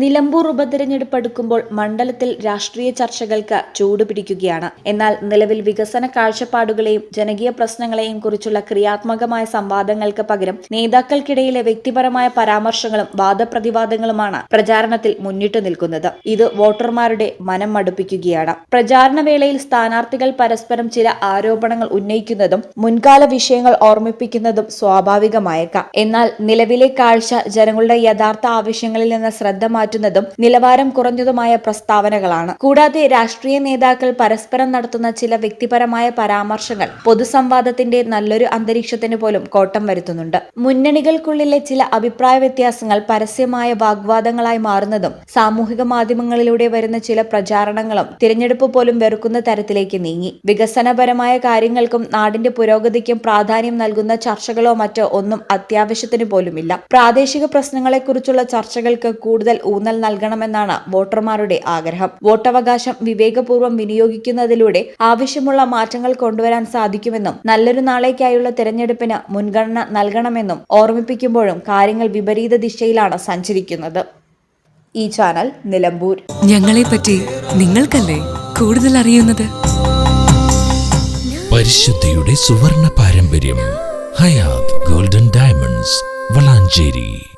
നിലമ്പൂർ ഉപതെരഞ്ഞെടുപ്പ് അടുക്കുമ്പോൾ മണ്ഡലത്തിൽ രാഷ്ട്രീയ ചർച്ചകൾക്ക് ചൂടുപിടിക്കുകയാണ് എന്നാൽ നിലവിൽ വികസന കാഴ്ചപ്പാടുകളെയും ജനകീയ പ്രശ്നങ്ങളെയും കുറിച്ചുള്ള ക്രിയാത്മകമായ സംവാദങ്ങൾക്ക് പകരം നേതാക്കൾക്കിടയിലെ വ്യക്തിപരമായ പരാമർശങ്ങളും വാദപ്രതിവാദങ്ങളുമാണ് പ്രചാരണത്തിൽ മുന്നിട്ട് നിൽക്കുന്നത്. ഇത് വോട്ടർമാരുടെ മനം മടുപ്പിക്കുകയാണ്. പ്രചാരണ വേളയിൽ സ്ഥാനാർത്ഥികൾ പരസ്പരം ചില ആരോപണങ്ങൾ ഉന്നയിക്കുന്നതും മുൻകാല വിഷയങ്ങൾ ഓർമ്മിപ്പിക്കുന്നതും സ്വാഭാവികമായേക്കാം. എന്നാൽ നിലവിലെ കാഴ്ച ജനങ്ങളുടെ യഥാർത്ഥ ആവശ്യങ്ങളിൽ നിന്ന് ശ്രദ്ധ മാറ്റുന്നതും നിലവാരം കുറഞ്ഞതുമായ പ്രസ്താവനകളാണ്. കൂടാതെ രാഷ്ട്രീയ നേതാക്കൾ പരസ്പരം നടത്തുന്ന ചില വ്യക്തിപരമായ പരാമർശങ്ങൾ പൊതുസംവാദത്തിന്റെ നല്ലൊരു അന്തരീക്ഷത്തിന് പോലും കോട്ടം വരുത്തുന്നുണ്ട്. മുന്നണികൾക്കുള്ളിലെ ചില അഭിപ്രായ വ്യത്യാസങ്ങൾ പരസ്യമായ വാഗ്വാദങ്ങളായി മാറുന്നതും സാമൂഹിക മാധ്യമങ്ങളിലൂടെ വരുന്ന ചില പ്രചാരണങ്ങളും തിരഞ്ഞെടുപ്പ് പോലും വെറുക്കുന്ന തരത്തിലേക്ക് നീങ്ങി. വികസനപരമായ കാര്യങ്ങൾക്കും നാടിന്റെ പുരോഗതിക്കും പ്രാധാന്യം നൽകുന്ന ചർച്ചകളോ മറ്റോ ഒന്നും അത്യാവശ്യത്തിന് പോലുമില്ല. പ്രാദേശിക പ്രശ്നങ്ങളെക്കുറിച്ചുള്ള ചർച്ചകൾക്ക് കൂടുതൽ ഊന്നൽ നൽകണമെന്നാണ് വോട്ടർമാരുടെ ആഗ്രഹം. വോട്ടവകാശം വിവേകപൂർവം വിനിയോഗിക്കുന്നതിലൂടെ ആവശ്യമുള്ള മാറ്റങ്ങൾ കൊണ്ടുവരാൻ സാധിക്കുമെന്നും നല്ലൊരു നാളേക്കായുള്ള തെരഞ്ഞെടുപ്പിന് മുൻഗണന നൽകണമെന്നും ഓർമ്മിപ്പിക്കുമ്പോഴും കാര്യങ്ങൾ വിപരീത ദിശയിലാണ് സഞ്ചരിക്കുന്നത്. ഈ ചാനൽ നിലമ്പൂർ. ഞങ്ങളെപ്പറ്റി നിങ്ങൾക്കല്ലേ കൂടുതൽ അറിയുന്നത്? പരിശുദ്ധിയുടെ സുവർണ പാരമ്പര്യം ഹയാത് ഗോൾഡൻ ഡയമണ്ട്സ് വളാഞ്ചേരി.